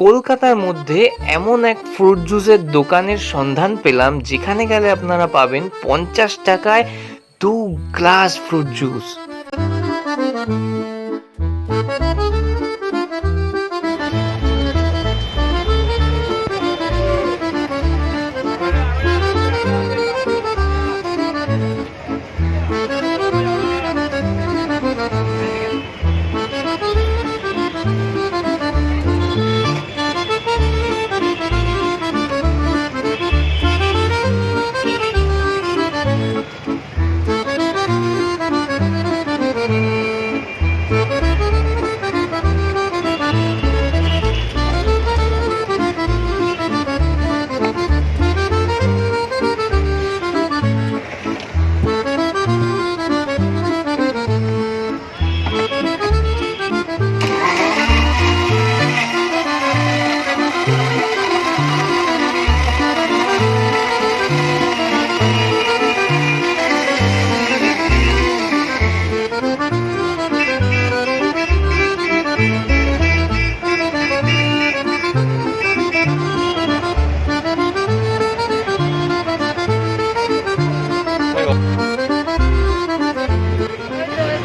কলকাতার মধ্যে এমন এক ফ্রুট জুসের দোকানের সন্ধান পেলাম, যেখানে গেলে আপনারা পাবেন পঞ্চাশ টাকায় দু গ্লাস ফ্রুট জুস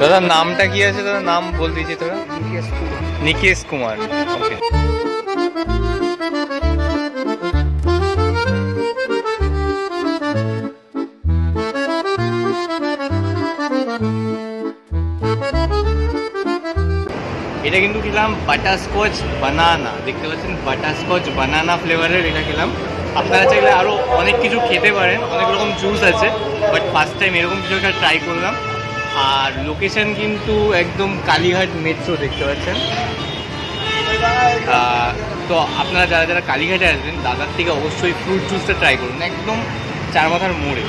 দাদা নামটা কি আছে দাদা? নাম বল দিয়েছি তোরা। নিকেশ কুমার। ওকে। এটা কিন্তু খেলাম বাটারস্কচ বানানা। দেখতে পাচ্ছেন বাটারস্কচ বানানা ফ্লেভারের এটা খেলাম। আপনারা চাইলে আরও অনেক কিছু খেতে পারেন অনেক রকম জুস আছে বাট ফার্স্ট টাইম এরকম কিছু একটা ট্রাই করলাম। আর লোকেশন কিন্তু একদম কালীঘাট মেট্রো দেখতে পাচ্ছেন। তো আপনারা যারা যারা কালীঘাটে আসবেন, দাদার থেকে অবশ্যই ফ্রুট জুসটা ট্রাই করুন। একদম চার মাথার মোড়ে।